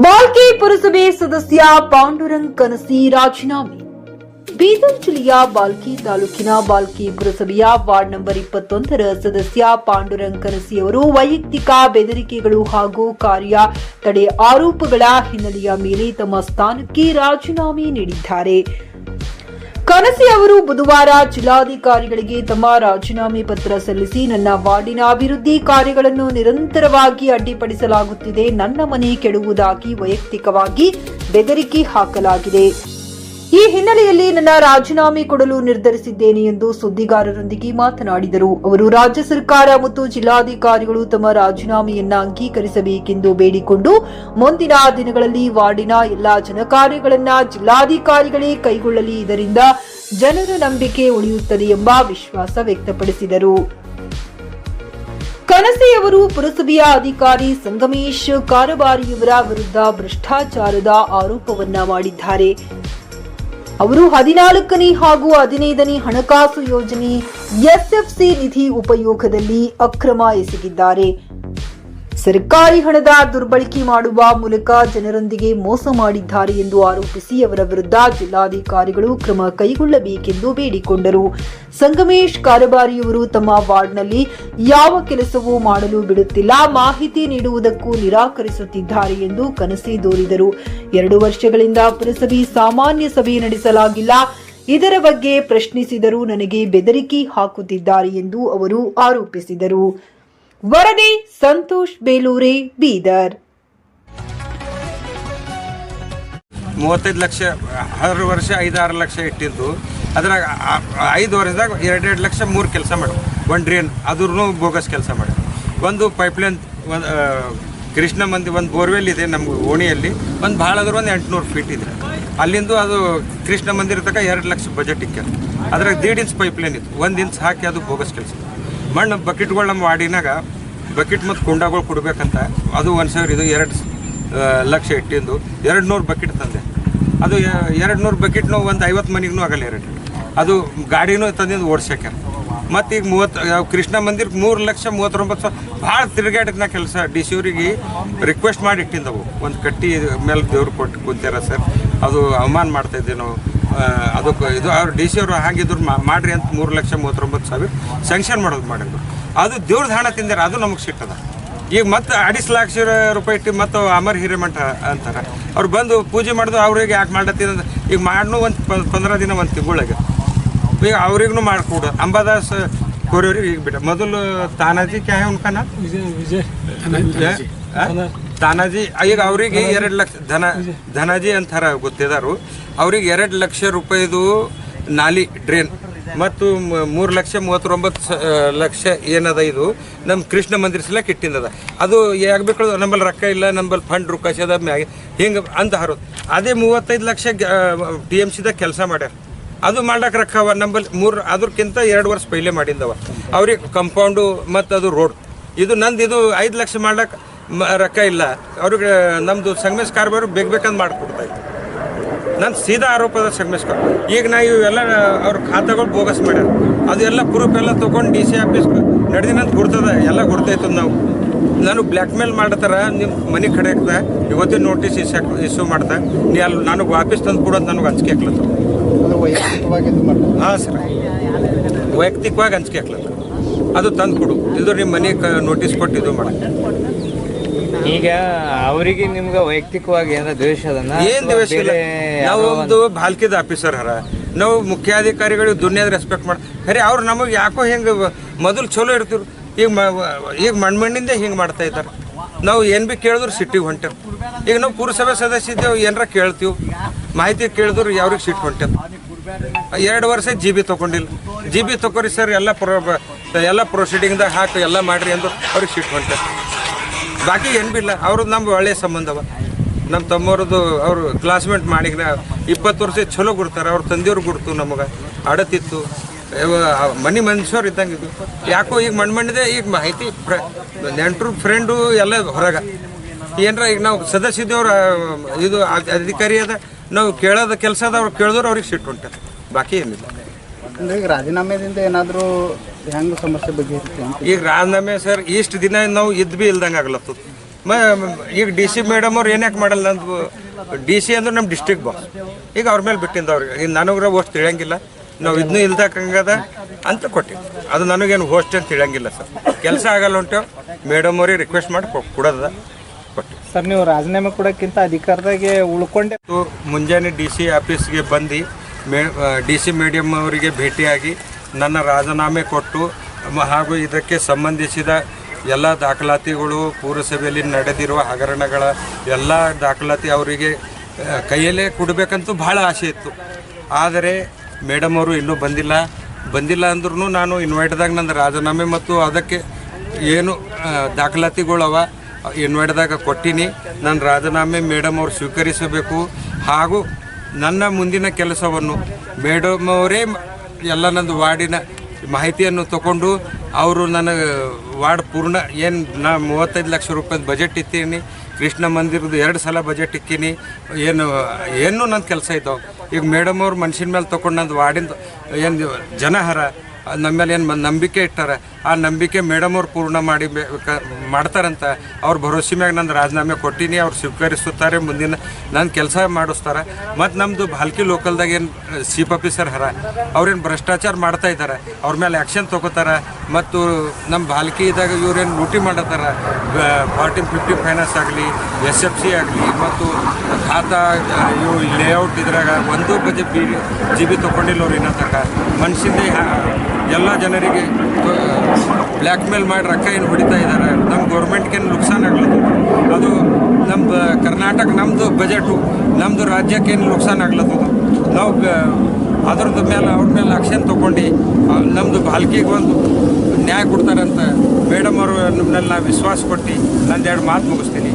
ಬಾಲ್ಕಿ ಪುರಸಭೆ ಸದಸ್ಯ ಪಾಂಡುರಂಗ್ ಕನಸಿ ರಾಜೀನಾಮೆ. ಬೀದರ್ ಜಿಲ್ಲೆಯ ಬಾಲ್ಕಿ ತಾಲೂಕಿನ ಬಾಲ್ಕಿ ಪುರಸಭೆಯ ವಾರ್ಡ್ ನಂಬರ್ ಇಪ್ಪತ್ತೊಂದರ ಸದಸ್ಯ ಪಾಂಡುರಂಗ್ ಕನಸಿ ಅವರು ವೈಯಕ್ತಿಕ ಬೆದರಿಕೆಗಳು ಹಾಗೂ ಕಾರ್ಯ ತಡೆ ಆರೋಪಗಳ ಹಿನ್ನೆಲೆಯ ಮೇಲೆ ತಮ್ಮ ಸ್ಥಾನಕ್ಕೆ ರಾಜೀನಾಮೆ ನೀಡಿದ್ದಾರೆ. ಕನಸಿ ಅವರು ಬುಧವಾರ ಜಿಲ್ಲಾಧಿಕಾರಿಗಳಿಗೆ ತಮ್ಮ ರಾಜೀನಾಮೆ ಪತ್ರ ಸಲ್ಲಿಸಿ ನನ್ನ ವಾರ್ಡಿನ ಅಭಿವೃದ್ಧಿ ಕಾರ್ಯಗಳನ್ನು ನಿರಂತರವಾಗಿ ಅಡ್ಡಿಪಡಿಸಲಾಗುತ್ತಿದೆ. ನನ್ನ ಮನೆ ಕೆಡುವುದಾಗಿ ವೈಯಕ್ತಿಕವಾಗಿ ಬೆದರಿಕೆ ಹಾಕಲಾಗಿದೆ. ಈ ಹಿನ್ನೆಲೆಯಲ್ಲಿ ನನ್ನ ರಾಜೀನಾಮೆ ಕೊಡಲು ನಿರ್ಧರಿಸಿದ್ದೇನೆ ಎಂದು ಸುದ್ದಿಗಾರರೊಂದಿಗೆ ಮಾತನಾಡಿದರು. ಅವರು ರಾಜ್ಯ ಸರ್ಕಾರ ಮತ್ತು ಜಿಲ್ಲಾಧಿಕಾರಿಗಳು ತಮ್ಮ ರಾಜೀನಾಮೆಯನ್ನ ಅಂಗೀಕರಿಸಬೇಕೆಂದು ಬೇಡಿಕೊಂಡು ಮುಂದಿನ ದಿನಗಳಲ್ಲಿ ವಾರ್ಡಿನ ಎಲ್ಲಾ ಜನಕಾರ್ಯಗಳನ್ನ ಜಿಲ್ಲಾಧಿಕಾರಿಗಳೇ ಕೈಗೊಳ್ಳಲಿ. ಇದರಿಂದ ಜನರ ನಂಬಿಕೆ ಉಳಿಯುತ್ತದೆ ಎಂಬ ವಿಶ್ವಾಸ ವ್ಯಕ್ತಪಡಿಸಿದರು. ಕನಸೆಯವರು ಪುರಸಭೆಯ ಅಧಿಕಾರಿ ಸಂಗಮೇಶ್ ಕಾರಬಾರಿಯವರ ವಿರುದ್ಧ ಭ್ರಷ್ಟಾಚಾರದ ಆರೋಪವನ್ನ ಮಾಡಿದ್ದಾರೆ. ಅವರು ಹದಿನಾಲ್ಕನೇ ಹಾಗೂ ಹದಿನೈದನೇ ಹಣಕಾಸು ಯೋಜನೆ ಎಸ್ಎಫ್ಸಿ ನಿಧಿ ಉಪಯೋಗದಲ್ಲಿ ಅಕ್ರಮ ಎಸಗಿದ್ದಾರೆ. ಸರ್ಕಾರಿ ಹಣದ ದುರ್ಬಳಕೆ ಮಾಡುವ ಮೂಲಕ ಜನರೊಂದಿಗೆ ಮೋಸ ಮಾಡಿದ್ದಾರೆ ಎಂದು ಆರೋಪಿಸಿ ಅವರ ವಿರುದ್ಧ ಜಿಲ್ಲಾಧಿಕಾರಿಗಳು ಕ್ರಮ ಕೈಗೊಳ್ಳಬೇಕೆಂದು ಬೇಡಿಕೊಂಡರು. ಸಂಗಮೇಶ್ ಕಾರಬಾರಿಯವರು ತಮ್ಮ ವಾರ್ಡ್ನಲ್ಲಿ ಯಾವ ಕೆಲಸವೂ ಮಾಡಲು ಬಿಡುತ್ತಿಲ್ಲ, ಮಾಹಿತಿ ನೀಡುವುದಕ್ಕೂ ನಿರಾಕರಿಸುತ್ತಿದ್ದಾರೆ ಎಂದು ಕನಸೇ ದೂರಿದರು. ಎರಡು ವರ್ಷಗಳಿಂದ ಪುರಸಭೆ ಸಾಮಾನ್ಯ ಸಭೆ ನಡೆಸಲಾಗಿಲ್ಲ. ಇದರ ಬಗ್ಗೆ ಪ್ರಶ್ನಿಸಿದರೂ ನನಗೆ ಬೆದರಿಕೆ ಹಾಕುತ್ತಿದ್ದಾರೆ ಎಂದು ಅವರು ಆರೋಪಿಸಿದರು. ವರದಿ ಸಂತೋಷ್ ಬೇಲೂರಿ, ಬೀದರ್. ಮೂವತ್ತೈದು ಲಕ್ಷ, ಆರು ವರ್ಷ, ಐದಾರು ಲಕ್ಷ ಇಟ್ಟಿದ್ದು. ಅದ್ರಾಗ ಐದು ವರ್ಷದಾಗ ಎರಡೆರಡು ಲಕ್ಷ ಮೂರು ಕೆಲಸ ಮಾಡಿ. ಒಂದು ಡ್ರೇನ್ ಅದ್ರೂ ಬೋಗಸ್ ಕೆಲಸ ಮಾಡಿ. ಒಂದು ಪೈಪ್ಲೈನ್, ಒಂದು ಕೃಷ್ಣ ಮಂದಿ, ಒಂದು ಬೋರ್ವೆಲ್ ಇದೆ ನಮ್ಮ ಓಣಿಯಲ್ಲಿ. ಒಂದು ಭಾಳ ಅಂದ್ರೆ ಒಂದು ಎಂಟುನೂರು ಫೀಟ್ ಇದೆ. ಅಲ್ಲಿಂದ ಅದು ಕೃಷ್ಣ ಮಂದಿರ ತನಕ ಎರಡು ಲಕ್ಷ ಬಜೆಟ್ ಇಕ್ಕ ಅದ್ರಾಗ ದೀಡ್ ಇಂಚ್ ಪೈಪ್ಲೈನ್ ಇತ್ತು. ಒಂದು ಇಂಚ್ ಹಾಕಿ ಅದು ಬೋಗಸ್ ಕೆಲಸ ಮಣ್ಣು ಬಕೆಟ್ಗಳು ನಮ್ಮ ವಾಡಿನಾಗ, ಬಕೆಟ್ ಮತ್ತು ಕುಂಡಗಳು ಕೊಡಬೇಕಂತ, ಅದು ಒಂದು ಸಾವಿರ, ಇದು ಎರಡು ಲಕ್ಷ ಇಟ್ಟಿಂದು ಎರಡು ನೂರು ಬಕೆಟ್ ತಂದೆ. ಅದು ಎರಡು ನೂರು ಬಕೆಟ್ನು ಒಂದು ಐವತ್ತು ಮನೆಗೂ ಆಗಲ್ಲ ಎರಡು. ಅದು ಗಾಡಿನೂ ತಂದಿದ್ದು ಓಡ್ಸ್ಯಾಕ್ಯಾರ ಮತ್ತು ಈಗ ಮೂವತ್ತು ಕೃಷ್ಣ ಮಂದಿರಕ್ಕೆ ಮೂರು ಲಕ್ಷ ಮೂವತ್ತೊಂಬತ್ತು ಸಾವಿರ, ಭಾಳ ತಿರುಗಾಡಿದ್ನ ಕೆಲಸ. ಡಿ ಸಿ ಅವ್ರಿಗೆ ರಿಕ್ವೆಸ್ಟ್ ಮಾಡಿ ಇಟ್ಟಿದ್ದವು. ಒಂದು ಕಟ್ಟಿ ಮೇಲೆ ದೇವ್ರು ಕೊಟ್ಟು ಕುಂತಾರ ಸರ್. ಅದು ಅವಮಾನ ಮಾಡ್ತಾ ಇದ್ದೀವಿ ನಾವು. ಅದಕ್ಕೆ ಇದು ಅವ್ರು ಡಿ ಸಿ ಅವರು ಹಾಗಿದ್ರು ಮಾಡ್ರಿ ಅಂತ ಮೂರು ಲಕ್ಷ ಮೂವತ್ತೊಂಬತ್ತು ಸಾವಿರ ಸ್ಯಾಂಕ್ಷನ್ ಮಾಡೋದು ಮಾಡಿದ್ರು. ಅದು ದೇವ್ರದ್ದು ಹಣ ತಿಂದಾರ ಅದು ನಮಗೆ ಸಿಟ್ಟದ ಈಗ ಮತ್ತೆ ಅಡಿಸ್ ಲಕ್ಷ ರೂಪಾಯಿ ಇಟ್ಟು ಮತ್ತು ಅಮರ್ ಹಿರೇಮಠ ಅಂತಾರೆ. ಅವ್ರು ಬಂದು ಪೂಜೆ ಮಾಡಿದ್ರು ಅವ್ರಿಗೆ ಯಾಕೆ ಮಾಡತ್ತೀನಿ ಈಗ ಮಾಡ್ನು ಒಂದು ಪಂದ್ರ ದಿನ ಒಂದು ತಿಂಗಳಿಗೆ. ಈಗ ಅವ್ರಿಗೂ ಮಾಡಿಕೊಡು. ಅಂಬಾದಾಸ್ ಕೋರಿಯವ್ರಿಗೆ ಈಗ ಬಿಟ್ಟ. ಮೊದಲು ತಾನಾಜಿ ಕ್ಯಾ ವಿಜಯ್ ವಿಜಯ್. ನಾಮ್? ತಾನಾಜಿ ಈಗ ಅವರಿಗೆ ಎರಡು ಲಕ್ಷ ಧನ, ಧನಾಜಿ ಅಂತಾರ ಗೊತ್ತಿದಾರು. ಅವ್ರಿಗೆ ಎರಡು ಲಕ್ಷ ರೂಪಾಯಿದು ನಾಲಿ ಡ್ರೇನ್ ಮತ್ತು ಮೂರು ಲಕ್ಷ ಮೂವತ್ತೊಂಬತ್ತು ಲಕ್ಷ ಏನದ ಇದು ನಮ್ಮ ಕೃಷ್ಣ ಮಂದಿರ ಸಲಕ್ ಇಟ್ಟಿಂದದ. ಅದು ಯಾಗಬೇಕು ನಂಬಲ್ಲಿ ರೊಕ್ಕ ಇಲ್ಲ ನಂಬಲ್ಲಿ ಫಂಡ್ ರುಕಾಶದ ಮ್ಯಾಗೆ ಹಿಂಗೆ ಅಂತ ಹರೋದು. ಅದೇ ಮೂವತ್ತೈದು ಲಕ್ಷ ಟಿ ಎಂ ಸಿದಾಗ ಕೆಲಸ ಮಾಡ್ಯಾರ. ಅದು ಮಾಡಕ್ಕೆ ಅವ ನಂಬಲ್ಲಿ ಮೂರು, ಅದ್ರಕ್ಕಿಂತ ಎರಡು ವರ್ಷ ಪೈಲೆ ಮಾಡಿದ್ದವ ಅವ್ರಿಗೆ ಕಂಪೌಂಡು ಮತ್ತು ಅದು ರೋಡ್ ಇದು ನಂದು ಇದು ಐದು ಲಕ್ಷ ಮಾಡ್ಲಕ್ಕೆ ಮ ರೊಕ್ಕ ಇಲ್ಲ. ಅವ್ರಿಗೆ ನಮ್ಮದು ಸಂಗಮೇಶ್ ಕಾರ್ಬಾರು ಬೇಗ ಬೇಕಂತ ಮಾಡಿಕೊಡ್ತಾ ಇತ್ತು ನನ್ನ ಸೀದಾ ಆರೋಪದ ಸಂಗಮೇಶ್ ಕಾರ್ ಈಗ ನಾ ಇವೆಲ್ಲ ಅವ್ರ ಖಾತೆಗಳು ಬೋಗಸ್ ಮಾಡ್ಯಾರ. ಅದೆಲ್ಲ ಪ್ರೂಫ್ ಎಲ್ಲ ತೊಗೊಂಡು ಡಿ ಸಿ ಆಫೀಸ್ ನಡೆದಿನಂತ ಗುರ್ತದ ಎಲ್ಲ ಗುರ್ತೈತದ ನಾವು. ನಾನು ಬ್ಲ್ಯಾಕ್ ಮೇಲ್ ಮಾಡತ್ತಾರ ನಿಮ್ಮ ಮನೆ ಕಡೆ ಹಾಕ್ದೆ ಇವತ್ತಿನ ನೋಟಿಸ್ ಇಸ್ ಇಶ್ಯೂ ಮಾಡ್ತಾ ನೀ ಅಲ್ಲಿ ನನಗೆ ವಾಪಸ್ ತಂದು ಕೊಡೋದು ನನಗೆ ಅಂಜಿಕೆ ಹಾಕ್ಲತ್ತ ಮಾಡ್ತಾರೆ ಹಾಂ ಸರ್. ವೈಯಕ್ತಿಕವಾಗಿ ಅಂಜಿಕೆ ಹಾಕ್ಲತ್ತ ಅದು ತಂದು ಕೊಡು. ಇದು ನಿಮ್ಮ ಮನೆ ನೋಟಿಸ್ ಕೊಟ್ಟು ಇದು ಮಾಡ. ಈಗ ಅವರಿಗೆ ನಿಮ್ಗೆ ವೈಯಕ್ತಿಕವಾಗಿ ಏನಾರ ದ್ವೇಷ ಅದನ್ನ ಏನ್ ದ್ವೇಷ ಇಲ್ಲ. ನಾವು ಒಂದು ಬಾಲ್ಕಿದ ಆಫೀಸರ್ ಹರ. ನಾವು ಮುಖ್ಯಾಧಿಕಾರಿಗಳಿಗೆ ದುನಿಯಾದ ರೆಸ್ಪೆಕ್ಟ್ ಮಾಡಿ ಖರೆ ಅವ್ರು ನಮಗೆ ಯಾಕೋ ಹಿಂಗೆ ಮೊದಲು ಚಲೋ ಇರ್ತಿರು ಈಗ ಮ ಈಗ ಮಣ್ಮಣ್ಣಿಂದ ಹಿಂಗೆ ಮಾಡ್ತಾ ಇದ್ದಾರೆ. ನಾವು ಏನು ಭೀ ಕೇಳಿದ್ರು ಸಿಟ್ಟಿಗೆ ಹೊಂಟೇವ್. ಈಗ ನಾವು ಪುರಸಭೆ ಸದಸ್ಯ ಇದ್ದೇವೆ ಏನಾರ ಕೇಳ್ತೀವಿ. ಮಾಹಿತಿ ಕೇಳಿದ್ರು ಯಾವ್ರಿಗೆ ಸಿಟ್ಟು ಹೊಂಟೇವ್. ಎರಡು ವರ್ಷ ಜಿ ಬಿ ತೊಗೊಂಡಿಲ್ಲ. ಜಿ ಬಿ ತೊಗೊರಿ ಸರ್ ಎಲ್ಲ ಪ್ರೊ ಎಲ್ಲ ಪ್ರೊಸೀಡಿಂಗ್ದಾಗ ಹಾಕಿ ಎಲ್ಲ ಮಾಡಿರಿ ಅಂದರು ಅವ್ರಿಗೆ ಸಿಟ್ಟು ಹೊಂಟೇವ್. ಬಾಕಿ ಏನು ಬಿ ಇಲ್ಲ. ಅವ್ರದ್ದು ನಮ್ಮ ಒಳ್ಳೆಯ ಸಂಬಂಧವ ನಮ್ಮ ತಮ್ಮವ್ರದ್ದು ಅವರು ಕ್ಲಾಸ್ಮೇಟ್ ಮಾಡಿದ್ರೆ ಇಪ್ಪತ್ತು ವರ್ಷ ಚಲೋ ಗುಡ್ತಾರೆ. ಅವ್ರ ತಂದೆಯವ್ರು ಗುರ್ತು ನಮಗೆ. ಅಡತಿತ್ತು. ಮನಿ ಮನುಷ್ಯರು ಇದ್ದಂಗೆ ಇದು. ಯಾಕೋ ಈಗ ಮಣ್ಣು ಮಣ್ಣಿದೆ ಈಗ ಮಾಹಿತಿ ಫ್ರ ನೆಂಟರು ಫ್ರೆಂಡು ಎಲ್ಲ ಹೊರಗೆ. ಏನರ ಈಗ ನಾವು ಸದಸ್ಯದವ್ರ, ಇದು ಅಧಿಕಾರಿ ಅದ. ನಾವು ಕೇಳೋದ ಕೆಲಸ ಅದ. ಅವ್ರು ಕೇಳಿದ್ರು ಅವ್ರಿಗೆ ಸಿಟ್ಟು ಉಂಟು. ಬಾಕಿ ಏನಿಲ್ಲ. ಅಂದ್ರೆ ಈಗ ರಾಜೀನಾಮೆದಿಂದ ಏನಾದರೂ ಹೆಂಗೆ ಸಮಸ್ಯೆ ಬಗ್ಗೆ ಈಗ ರಾಜೀನಾಮೆ ಸರ್ ಇಷ್ಟು ದಿನ ನಾವು ಇದ್ ಬಿ ಇಲ್ದಂಗೆ ಆಗ್ಲತ್ತದ. ಮ ಈಗ ಡಿ ಸಿ ಮೇಡಮ್ ಅವ್ರು ಏನ್ಯಾಕೆ ಮಾಡಲ್ಲ ನಂದು ಡಿ ಸಿ ಅಂದ್ರೆ ನಮ್ಮ ಡಿಸ್ಟ್ರಿಕ್ಟ್ ಬಾಸ್. ಈಗ ಅವ್ರ ಮೇಲೆ ಬಿಟ್ಟಿಂದ ಅವ್ರಿಗೆ ಈಗ ನನಗ್ರ ಅಷ್ಟು ತಿಳಿಯಂಗಿಲ್ಲ. ನಾವು ಇದನ್ನೂ ಇಲ್ದಕ್ಕಂಗದ ಅಂತ ಕೊಟ್ಟಿವಿ. ಅದು ನನಗೇನು ಹೋಸ್ಟ್ ಅಂತ ತಿಳಿಯಂಗಿಲ್ಲ ಸರ್. ಕೆಲಸ ಆಗಲ್ಲ ಹೊಂಟೇವು ಮೇಡಮ್ ಅವ್ರಿಗೆ ರಿಕ್ವೆಸ್ಟ್ ಮಾಡಿ ಕೊಡೋದ ಕೊಟ್ಟು ಸರ್ ನೀವು ರಾಜೀನಾಮೆ ಕೊಡೋಕ್ಕಿಂತ ಅಧಿಕಾರದಾಗೆ ಉಳ್ಕೊಂಡೆ ಮುಂಜಾನೆ ಡಿ ಸಿ ಆಫೀಸ್ಗೆ ಬಂದು ಮೇ ಡಿ ಸಿ ಮೀಡಿಯಂ ಅವರಿಗೆ ಭೇಟಿಯಾಗಿ ನನ್ನ ರಾಜೀನಾಮೆ ಕೊಟ್ಟು ಹಾಗೂ ಇದಕ್ಕೆ ಸಂಬಂಧಿಸಿದ ಎಲ್ಲ ದಾಖಲಾತಿಗಳು ಪುರಸಭೆಯಲ್ಲಿ ನಡೆದಿರುವ ಹಗರಣಗಳ ಎಲ್ಲ ದಾಖಲಾತಿ ಅವರಿಗೆ ಕೈಯಲ್ಲೇ ಕೊಡಬೇಕಂತೂ ಭಾಳ ಆಸೆ ಇತ್ತು. ಆದರೆ ಮೇಡಮ್ ಅವರು ಇನ್ನೂ ಬಂದಿಲ್ಲ. ಬಂದಿಲ್ಲ ಅಂದ್ರೂ ನಾನು ಇನ್ವೈಟ್ದಾಗ ನನ್ನ ರಾಜೀನಾಮೆ ಮತ್ತು ಅದಕ್ಕೆ ಏನು ದಾಖಲಾತಿಗಳವ ಇನ್ವೈಟ್ದಾಗ ಕೊಟ್ಟಿನಿ. ನನ್ನ ರಾಜೀನಾಮೆ ಮೇಡಮ್ ಅವರು ಸ್ವೀಕರಿಸಬೇಕು. ಹಾಗೂ ನನ್ನ ಮುಂದಿನ ಕೆಲಸವನ್ನು ಮೇಡಮ್ ಅವರೇ ಎಲ್ಲ ನಂದು ವಾರ್ಡಿನ ಮಾಹಿತಿಯನ್ನು ತಗೊಂಡು ಅವರು ನನಗೆ ವಾರ್ಡ್ ಪೂರ್ಣ ಏನು ನಾ ಮೂವತ್ತೈದು ಲಕ್ಷ ರೂಪಾಯಿ ಬಜೆಟ್ ಇತ್ತೀನಿ ಕೃಷ್ಣ ಮಂದಿರದ ಎರಡು ಸಲ ಬಜೆಟ್ ಇಕ್ಕೀನಿ ಏನು ಏನು ನನ್ನ ಕೆಲಸ ಇದ್ದಾವೆ. ಈಗ ಮೇಡಮ್ ಅವ್ರು ಮನ್ಷಿನ ಮೇಲೆ ತೊಗೊಂಡು ನಂದು ವಾರ್ಡಿಂದು ಏನು ಜನಹರ ನಮ್ಮ ಮೇಲೆ ಏನು ನಂಬಿಕೆ ಇಟ್ಟಾರೆ, ಆ ನಂಬಿಕೆ ಮೇಡಮ್ ಅವ್ರು ಪೂರ್ಣ ಮಾಡಿ ಮಾಡ್ತಾರಂತ, ಅವ್ರ ಭರೋಸೆ ಮ್ಯಾಗ ನಾನು ರಾಜೀನಾಮೆ ಕೊಟ್ಟಿನಿ, ಅವ್ರು ಸ್ವೀಕರಿಸುತ್ತಾರೆ, ಮುಂದಿನ ನನ್ನ ಕೆಲಸ ಮಾಡಿಸ್ತಾರೆ. ಮತ್ತು ನಮ್ಮದು ಭಾಲ್ಕಿ ಲೋಕಲ್ದಾಗ ಏನು ಚೀಫ್ ಆಫೀಸರ್ ಹರ ಅವ್ರೇನು ಭ್ರಷ್ಟಾಚಾರ ಮಾಡ್ತಾ ಇದ್ದಾರೆ ಅವ್ರ ಮೇಲೆ ಆ್ಯಕ್ಷನ್ ತೊಗೋತಾರೆ, ಮತ್ತು ನಮ್ಮ ಭಾಲ್ಕಿದಾಗ ಇವ್ರೇನು ಲೂಟಿ ಮಾಡತ್ತಾರ ಫಾರ್ಟಿನ್ ಫಿಫ್ಟಿ ಫೈನಾನ್ಸ್ ಆಗಲಿ ಎಸ್ ಎಫ್ ಸಿ ಆಗಲಿ, ಮತ್ತು ಖಾತಾ ಇವು ಲೇಔಟ್ ಇದ್ರಾಗ ಒಂದು ಬಜೆ ಬಿ ಜಿ ಬಿ ತೊಗೊಂಡಿಲ್ಲ ಅವ್ರು ಇನ್ನೊಂದು ತನಕ. ಎಲ್ಲ ಜನರಿಗೆ ಬ್ಲ್ಯಾಕ್ ಮೇಲ್ ಮಾಡಿ ರೊಕ್ಕ ಏನು ಹೊಡಿತಾ ಇದ್ದಾರೆ. ನಮ್ಮ ಗೌರ್ಮೆಂಟ್ಗೇನು ನುಕ್ಸಾನ್ ಆಗ್ಲದು ಅದು ನಮ್ಮ ಕರ್ನಾಟಕ ನಮ್ಮದು ಬಜೆಟು ನಮ್ಮದು ರಾಜ್ಯಕ್ಕೇನು ನುಕ್ಸಾನ್ ಆಗ್ಲತ್ತದು ನಾವು ಅದ್ರದ ಅದ್ರದ್ದು ಮೇಲೆ, ಅವ್ರ ಮೇಲೆ ಆಕ್ಷನ್ ತೊಗೊಂಡು ನಮ್ಮದು ಬಾಲ್ಕಿಗೆ ಒಂದು ನ್ಯಾಯ ಕೊಡ್ತಾರಂತ ಮೇಡಮ್ ಅವರು ನಮ್ಮನ್ನೆಲ್ಲ ವಿಶ್ವಾಸ ಕೊಟ್ಟು ನಂದೆರಡು ಮಾತು ಮುಗಿಸ್ತೀನಿ.